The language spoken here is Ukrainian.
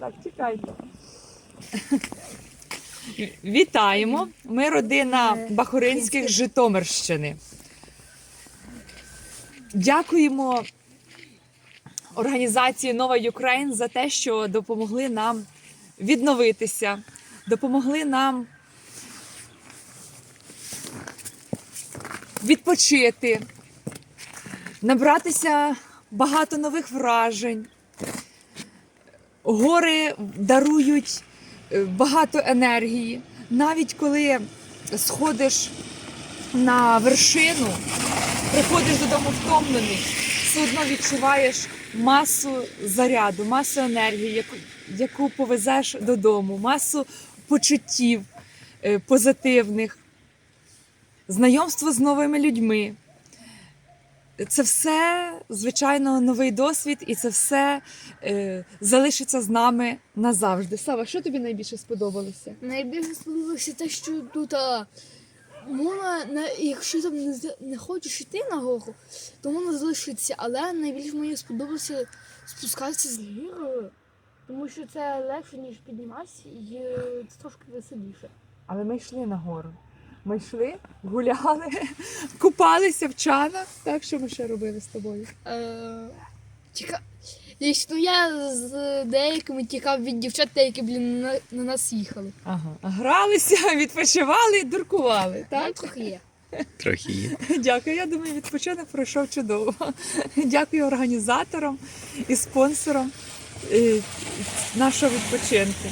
Так, чекайте. Вітаємо. Ми родина Бахуринських з Житомирщини. Дякуємо організації Нова Юкрейн за те, що допомогли нам відновитися, допомогли нам відпочити, набратися багато нових вражень. Гори дарують е, багато енергії. Навіть коли сходиш на вершину, приходиш додому втомлений, все одно відчуваєш масу заряду, масу енергії, яку, яку повезеш додому, масу почуттів е, позитивних, знайомство з новими людьми. Це все, звичайно, новий досвід, і це все е, залишиться з нами назавжди. Сава, що тобі найбільше сподобалося? Найбільше сподобалося те, що тут а, можна, на- якщо там не, з- не хочеш йти на гору, то можна залишитися. Але найбільше мені сподобалося спускатися з гірою, тому що це легше, ніж підніматися, і е, це трошки веселіше. Але ми йшли на гору. Ми йшли, гуляли, купалися в чанах. Так, що ми ще робили з тобою? Е, тіка... Лічно я з деякими тікав від дівчат, які блін, на, на нас їхали. Ага. Гралися, відпочивали, дуркували. Так, Так? трохи є. Трохи є. Дякую. Я думаю, відпочинок пройшов чудово. Дякую організаторам і спонсорам е, нашого відпочинку.